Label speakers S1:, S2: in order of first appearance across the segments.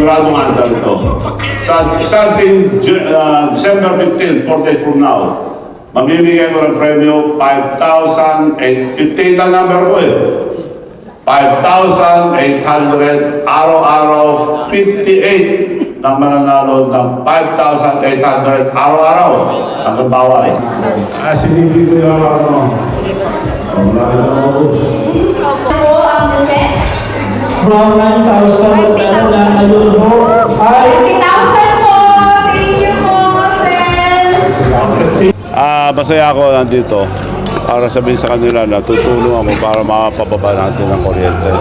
S1: Siguradong andar ito. Sa starting uh, December 15, 4 days from now, mamimigay ko ng premyo 5,000, 58 ang number ko eh. 5,800 araw-araw, 58 na mananalo ng 5,800 araw-araw ang kabawal. Ah, sinibig ko yung ano.
S2: po ang set.
S3: From 9,000 pero na ngayon ho ay
S2: 20,000 po. Thank you po, sir.
S1: Ah, masaya ako nandito para sabihin sa kanila na tutulong ako para makapababa natin ang kuryente.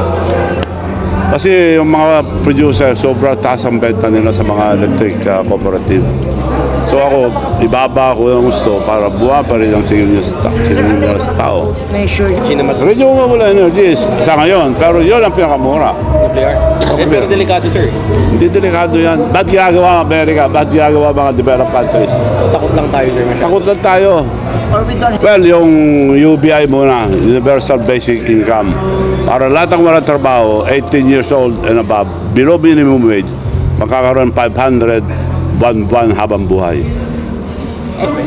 S1: Kasi yung mga producer, sobrang taas ang benta nila sa mga electric ah, cooperative. So ako, ibaba ako yung gusto para buwa pa rin ang singil nila sa, ta- singil nila sa tao. Renewable energies sa ngayon, pero yun ang pinakamura.
S4: Nuclear. Eh, pero delikado sir.
S1: Hindi delikado yan. Ba't ginagawa ang Amerika? Ba't ginagawa mga developed countries?
S4: Takot lang tayo sir masyado.
S1: Takot lang tayo. Well, yung UBI muna, Universal Basic Income. Para lahat ng walang trabaho, 18 years old and above, below minimum wage, makakaroon 500 buwan-buwan habang buhay.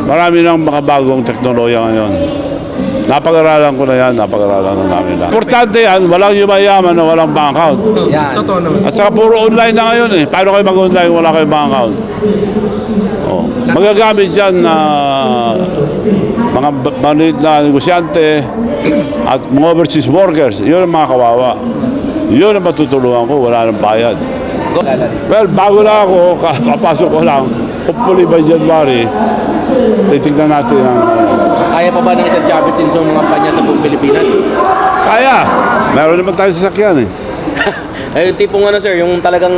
S1: Marami ng mga bagong teknolohiya ngayon. Napag-aralan ko na yan, napag-aralan na namin lang. Importante yan, walang yumayaman na walang bank account.
S4: Yan. Totoo naman.
S1: At saka puro online na ngayon eh. Paano kayo mag-online wala kayong bank account? Oh. Magagamit yan na mga ba- maliit na negosyante at mga overseas workers. Yun ang mga kawawa. Yun ang matutulungan ko, wala nang bayad. Well, bago na ako, kapasok ko lang, hopefully by January, titignan natin ang...
S4: Kaya pa ba ng isang Chavez Sinso mga kampanya sa buong Pilipinas?
S1: Kaya! Meron naman tayo sasakyan eh.
S4: Eh, yung tipong ano sir, yung talagang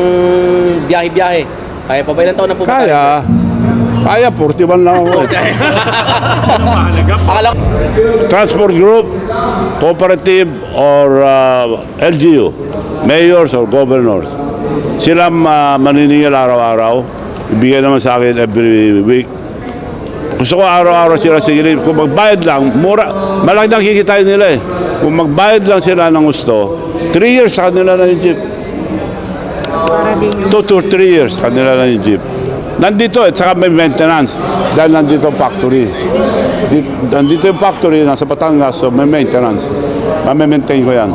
S4: biyahe-biyahe. Kaya pa ba ilang taon na po?
S1: Kaya, kaya, 41 lang ako. eh.
S4: Akala ko,
S1: transport group, cooperative, or uh, LGU, mayors or governors. Sila uh, maniningil araw-araw. Ibigay naman sa akin every week. Gusto ko araw-araw sila sigilin. Kung magbayad lang, mura, malaki nang kikitain nila eh. Kung magbayad lang sila ng gusto, 3 years sa kanila na yung jeep. 2 to 3 years kanila na yung jeep. Nandito at saka may maintenance dahil nandito ang factory. Di- Nandito yung factory, nasa Batangas, so may maintenance. Mame-maintain ko yan.